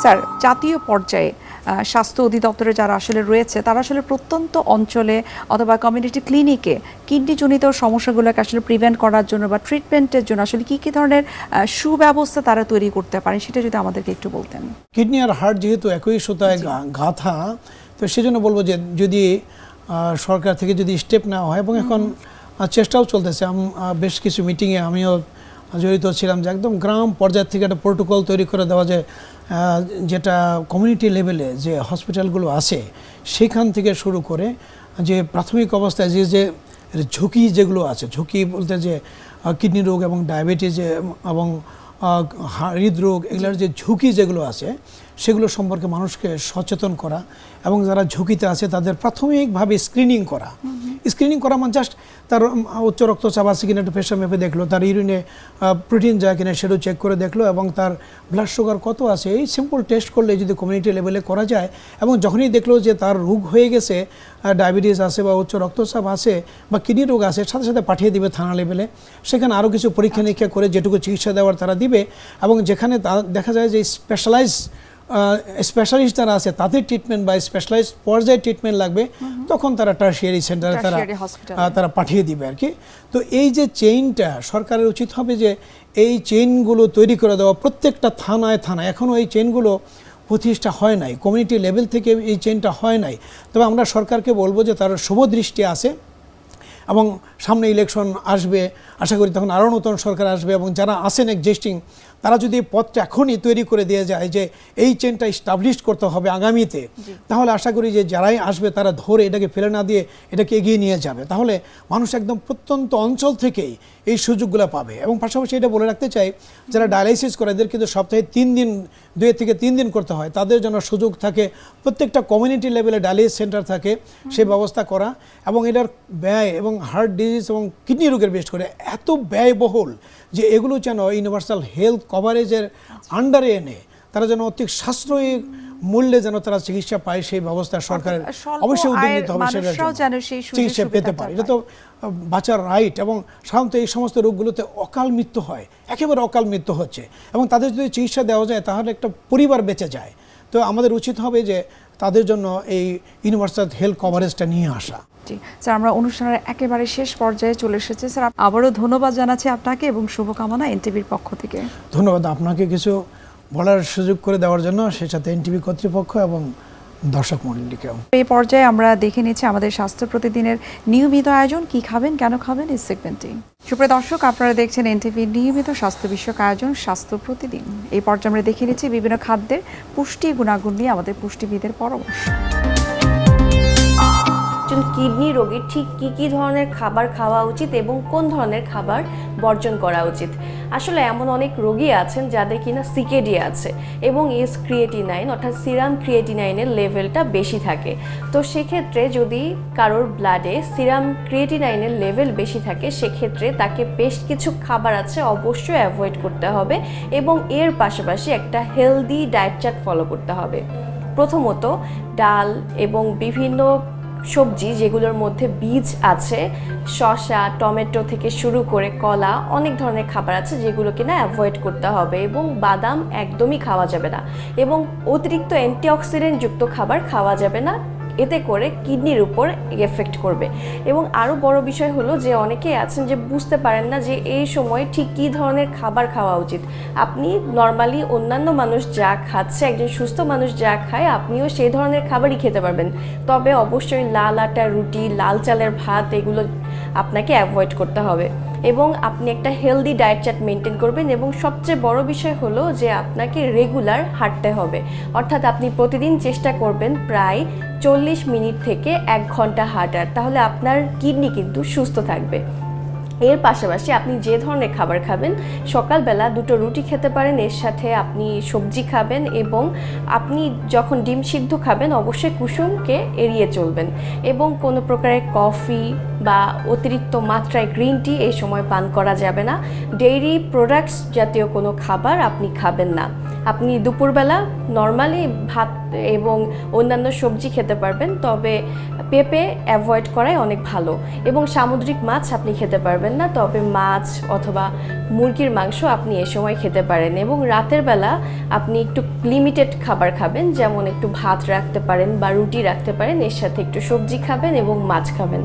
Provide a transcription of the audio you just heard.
Sir জাতীয় পর্যায়ে স্বাস্থ্য অধিদপ্তরে যারা আসলে রয়েছে তারা আসলে প্রত্যন্ত অঞ্চলে অথবা কমিউনিটি ক্লিনিকে কিডনিজনিত সমস্যাগুলোকে আসলে প্রিভেন্ট করার জন্য বা ট্রিটমেন্টের জন্য আসলে কি কি ধরনের সুব্যবস্থা তারা তৈরি করতে পারেন সেটা যদি আমাদেরকে একটু বলতেন। কিডনি আর হার্ট যেহেতু একই সুতায় গাঁথা তো সেজন্য বলব যে যদি সরকার থেকে যদি স্টেপ নেওয়া হয় এবং এখন চেষ্টাও চলতেছে। বেশ কিছু মিটিংয়ে আমিও জড়িত ছিলাম যে একদম গ্রাম পর্যায় থেকে একটা প্রোটোকল তৈরি করে দেওয়া যে আহ, যেটা কমিউনিটি লেভেলে যে হসপিটালগুলো আছে, সেখান থেকে শুরু করে যে প্রাথমিক অবস্থায় যে যে ঝুঁকি যেগুলো আছে, ঝুঁকি বলতে যে কিডনি রোগ এবং ডায়াবেটিস এবং হৃদরোগ এগুলোর যে ঝুঁকি যেগুলো আছে, সেগুলো সম্পর্কে মানুষকে সচেতন করা এবং যারা ঝুঁকিতে আছে তাদের প্রাথমিকভাবে স্ক্রিনিং করা। স্ক্রিনিং করা মানে জাস্ট তার উচ্চ রক্তচাপ আছে কিনা একটু প্রেশার মেপে দেখল, তার ইউরিনে প্রোটিন যায় কিনা সেটাও চেক করে দেখল এবং তার ব্লাড সুগার কত আছে, এই সিম্পল টেস্ট করলে যদি কমিউনিটি লেভেলে করা যায় এবং যখনই দেখল যে তার রোগ হয়ে গেছে ডায়াবেটিস আছে বা উচ্চ রক্তচাপ আছে বা কিডনি রোগ আছে, সাথে সাথে পাঠিয়ে দিবে থানা লেভেলে সেখানে আরও কিছু পরীক্ষা নিরীক্ষা করে যেটুকু চিকিৎসা দেওয়ার তারা দিবে এবং যেখানে দেখা যায় যে স্পেশালাইজ স্পেশালিস্ট যারা আছে তাদের ট্রিটমেন্ট বা স্পেশালাইজ পর্যায়ে ট্রিটমেন্ট লাগবে তখন তারা টার্সিয়ারি সেন্টারে তারা তারা পাঠিয়ে দিবে আর কি। তো এই যে চেইনটা সরকারের উচিত হবে যে এই চেইনগুলো তৈরি করে দেওয়া প্রত্যেকটা থানায় থানায় এখনও এই চেইনগুলো প্রতিষ্ঠা হয় নাই কমিউনিটি লেভেল থেকে এই চেইনটা হয় নাই। তবে আমরা সরকারকে বলব যে তার শুভ দৃষ্টি আছে এবং সামনে ইলেকশন আসবে আশা করি তখন আরও নতুন সরকার আসবে এবং যারা আছেন এক্সিস্টিং তারা যদি এই পথটা এখনই তৈরি করে দিয়ে যায় যে এই চেনটা স্টাবলিশ করতে হবে আগামীতে তাহলে আশা করি যে যারাই আসবে তারা ধরে এটাকে ফেলে না দিয়ে এটাকে এগিয়ে নিয়ে যাবে। তাহলে মানুষ একদম প্রত্যন্ত অঞ্চল থেকেই এই সুযোগগুলো পাবে। এবং পাশাপাশি এটা বলে রাখতে চাই যারা ডায়ালাইসিস করে এদের কিন্তু সপ্তাহে তিন দিন দুই থেকে তিন দিন করতে হয়। তাদের জন্য সুযোগ থাকে প্রত্যেকটা কমিউনিটি লেভেলে ডায়ালিসিস সেন্টার থাকে সে ব্যবস্থা করা এবং এটার ব্যয় এবং হার্ট ডিজিজ এবং কিডনি রোগের বেশ করে এত ব্যয়বহুল যে এগুলো যেন ইউনিভার্সাল হেলথ কভারেজের আন্ডারে এনে তারা যেন অতি সাশ্রয়ী মূল্যে যেন তারা চিকিৎসা পায় সেই ব্যবস্থা সরকারের অবশ্যই উদ্যোগ নিতে হবে সেটার চিকিৎসা পেতে পারে। এটা তো বাঁচার রাইট এবং সাধারণত এই সমস্ত রোগগুলোতে অকাল মৃত্যু হয় একেবারে অকাল মৃত্যু হচ্ছে এবং তাদের যদি চিকিৎসা দেওয়া যায় তাহলে একটা পরিবার বেঁচে যায়। তো আমাদের উচিত হবে যে তাদের জন্য এই ইউনিভার্সাল হেলথ কভারেজটা নিয়ে আসা। জি স্যার আমরা অনুষ্ঠানের একেবারে শেষ পর্যায়ে চলে এসেছি। স্যার আবারও ধন্যবাদ জানাচ্ছি আপনাকে এবং শুভকামনা এনটিভির পক্ষ থেকে। ধন্যবাদ আপনাকে কিছু বলার সুযোগ করে দেওয়ার জন্য। সেই সাথে এনটিভি কর্তৃপক্ষ এবং দর্শক মন্ডলীকে এই পর্যায়ে আমরা দেখে নিচ্ছি আমাদের স্বাস্থ্য প্রতিদিনের নিয়মিত আয়োজন। কি খাবেন, কেন খাবেন এই সেগমেন্টটি সুপ্রিয় দর্শক, আপনারা দেখছেন এনটিভির নিয়মিত স্বাস্থ্য বিষয়ক আয়োজন, স্বাস্থ্য প্রতিদিন। এই পর্যায়ে আমরা দেখে নিচ্ছি বিভিন্ন খাদ্যের পুষ্টি গুণাগুণ নিয়ে আমাদের পুষ্টিবিদের পরামর্শ। একজন কিডনি রোগীর ঠিক কি কি ধরনের খাবার খাওয়া উচিত এবং কোন ধরনের খাবার বর্জন করা উচিত? আসলে এমন অনেক রোগী আছেন যাদের কিনা সিকেডি আছে এবং এস ক্রিয়েটিনাইন অর্থাৎ সিরাম ক্রিয়েটিনাইনের লেভেলটা বেশি থাকে। তো সেক্ষেত্রে যদি কারোর ব্লাডে সিরাম ক্রিয়েটিনাইনের লেভেল বেশি থাকে, সেক্ষেত্রে তাকে বেশ কিছু খাবার আছে অবশ্যই অ্যাভয়েড করতে হবে এবং এর পাশাপাশি একটা হেলদি ডায়েট চার্ট ফলো করতে হবে। প্রথমত ডাল এবং বিভিন্ন সবজি যেগুলোর মধ্যে বীজ আছে শশা টমেটো থেকে শুরু করে কলা, অনেক ধরনের খাবার আছে যেগুলো কিনা অ্যাভয়েড করতে হবে এবং বাদাম একদমই খাওয়া যাবে না এবং অতিরিক্ত অ্যান্টিঅক্সিডেন্টযুক্ত খাবার খাওয়া যাবে না। এতে করে কিডনির উপর এফেক্ট করবে। এবং আরও বড় বিষয় হলো যে অনেকেই আছেন যে বুঝতে পারেন না যে এই সময় ঠিক কী ধরনের খাবার খাওয়া উচিত। আপনি নর্মালি অন্যান্য মানুষ যা খাচ্ছে, একজন সুস্থ মানুষ যা খায়, আপনিও সেই ধরনের খাবারই খেতে পারবেন। তবে অবশ্যই লাল আটা, রুটি, লাল চালের ভাত, এগুলো আপনাকে অ্যাভয়েড করতে হবে। এবং আপনি একটা হেলদি ডায়েট চার্ট মেনটেন করবেন এবং সবচেয়ে বড় বিষয় হলো যে আপনাকে রেগুলার হাঁটতে হবে। অর্থাৎ আপনি প্রতিদিন চেষ্টা করবেন প্রায় চল্লিশ মিনিট থেকে এক ঘণ্টা হাঁটার। তাহলে আপনার কিডনি কিন্তু সুস্থ থাকবে। এর পাশাপাশি আপনি যে ধরনের খাবার খাবেন, সকালবেলা দুটো রুটি খেতে পারেন, এর সাথে আপনি সবজি খাবেন এবং আপনি যখন ডিম সিদ্ধ খাবেন, অবশ্যই কুসুমকে এড়িয়ে চলবেন। এবং কোনো প্রকারের কফি বা অতিরিক্ত মাত্রায় গ্রিন টি এই সময় পান করা যাবে না। ডেইরি প্রোডাক্টস জাতীয় কোনো খাবার আপনি খাবেন না। আপনি দুপুরবেলা নর্মালি ভাত এবং অন্যান্য সবজি খেতে পারবেন, তবে পেঁপে অ্যাভয়েড করাই অনেক ভালো। এবং সামুদ্রিক মাছ আপনি খেতে পারবেন না, তবে মাছ অথবা মুরগির মাংস আপনি এ সময় খেতে পারেন। এবং রাতের বেলা আপনি একটু লিমিটেড খাবার খাবেন, যেমন একটু ভাত রাখতে পারেন বা রুটি রাখতে পারেন, এর সাথে একটু সবজি খাবেন এবং মাছ খাবেন।